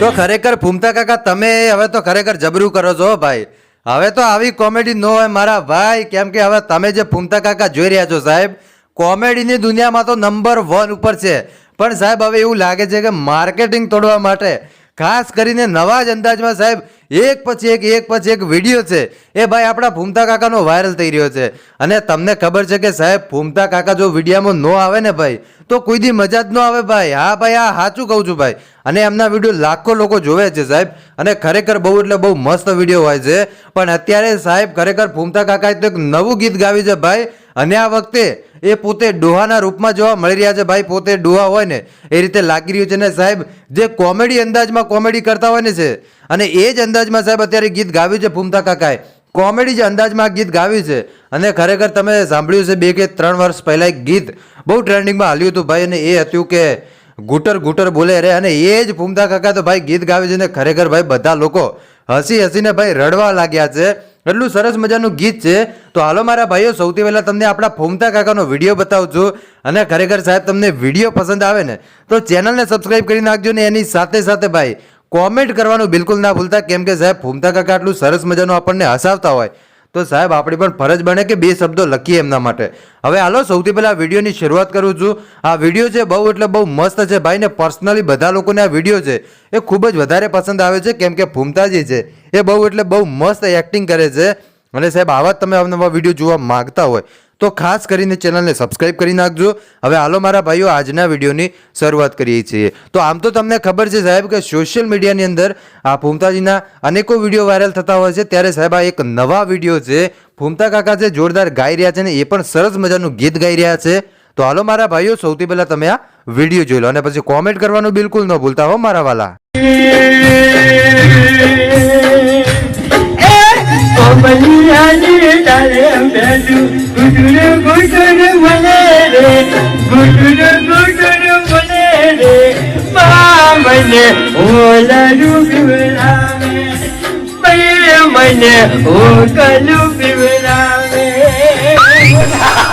તો ખરેખર ફૂમતા કાકા, તમે હવે તો ખરેખર જબરું કરો છો ભાઈ. હવે તો આવી કોમેડી ન હોય મારા ભાઈ. કેમ કે હવે તમે જે ફૂમતા કાકા જોઈ રહ્યા છો સાહેબ, કોમેડીની દુનિયામાં તો નંબર વન ઉપર છે. પણ સાહેબ, હવે એવું લાગે છે કે માર્કેટિંગ તોડવા માટે ખાસ કરીને નવા જ અંદાજમાં સાહેબ, એક પછી એક એક પછી એક વીડિયો છે. એ ભાઈ આપણા ફૂમતા કાકાનો વાયરલ થઈ રહ્યો છે. અને તમને ખબર છે કે સાહેબ ફૂમતા કાકા જો વિડીયામાં ન આવે ને ભાઈ, તો કોઈ દી મજા જ ન આવે ભાઈ. હા ભાઈ, હા, સાચું કહું છું ભાઈ. અને એમના વીડિયો લાખો લોકો જોવે છે સાહેબ. અને ખરેખર બહુ એટલે બહુ મસ્ત વીડિયો હોય છે. પણ અત્યારે સાહેબ, ખરેખર ફૂમતા કાકાએ તો એક નવું ગીત ગાવ્યું છે ભાઈ. અને આ વખતે એ પોતે ડોહાના રૂપમાં જોવા મળી રહ્યા છે. ભાઈ, પોતે ડોહા હોય ને, એ રીતે લાગી રહ્યું છે. ને સાહેબ, જે કોમેડી અંદાજમાં કોમેડી કરતા હોય ને છે, અને એ જ અંદાજમાં સાહેબ અત્યારે ગીત ગાવ્યું છે ફૂમતા કાકાએ. કોમેડી જે અંદાજમાં ગીત ગાવ્યું છે. અને ખરેખર તમે સાંભળ્યું છે બે કે ત્રણ વર્ષ પહેલાં એક ગીત, બહુ ટ્રેન્ડિંગમાં હાલ્યું હતું ભાઈ, અને એ હતું કે ઘૂંટર ઘૂંટર બોલે રે, અને એ જ ફૂમતા કાકા તો ભાઈ ગીત ગાવે છે. ને ખરેખર ભાઈ બધા લોકો હસી હસીને ભાઈ રડવા લાગ્યા છે. એટલું સરસ મજાનું ગીત છે. તો હાલો મારા ભાઈઓ, સૌથી પહેલાં તમને આપણા ફૂમતા કાકાનો વીડિયો બતાવું છું અને ખરેખર સાહેબ તમને વીડિયો પસંદ આવે ને, તો ચેનલને સબસ્ક્રાઈબ કરી નાખજો ને એની સાથે સાથે ભાઈ કોમેન્ટ કરવાનું બિલકુલ ના ભૂલતા, કેમ કે સાહેબ ફૂમતા કાકા આટલું સરસ મજાનું આપણને હસાવતા હોય. તો સાહેબ આપણી પણ ફરજ બને કે બે શબ્દો લખીએ એમના માટે. હવે હાલો, સૌથી પહેલાં વિડીયોની શરૂઆત કરું છું. આ વીડિયો છે બહુ એટલે બહુ મસ્ત છે ભાઈ ને પર્સનલી બધા લોકોને આ વીડિયો છે એ ખૂબ જ વધારે પસંદ આવે છે, કેમ કે ફૂમતાજી છે. એ બહુ એટલે બહુ મસ્ત એક્ટિંગ કરે છે. અને સાહેબ, આવા જ તમે અવનવા વીડિયો જોવા માંગતા હોય, તો ખાસ કરીને ચેનલને સબસ્ક્રાઇબ કરી નાખજો. હવે હાલો મારા ભાઈઓ, આજના વિડીયોની શરૂઆત કરીએ છીએ. તો આમ તો તમને ખબર છે સાહેબ કે સોશિયલ મીડિયાની અંદર આ ફૂમતાજીના અનેકો વીડિયો વાયરલ થતા હોય છે. ત્યારે સાહેબ, આ એક નવા વીડિયો છે. ફૂમતા કાકા છે જોરદાર ગાઈ રહ્યા છે ને, એ પણ સરસ મજાનું ગીત ગાઈ રહ્યા છે. તો હાલો મારા ભાઈઓ, સૌથી પહેલાં તમે આ વીડિયો જોઈ લો અને પછી કોમેન્ટ કરવાનું બિલકુલ ન ભૂલતા હો, મારા વાલા. કોમલિયાની તારે ગુટુર મને રે ગુટુર ગુટુર મને રે મને પીવડાવે ભાઈ મને ઓકલું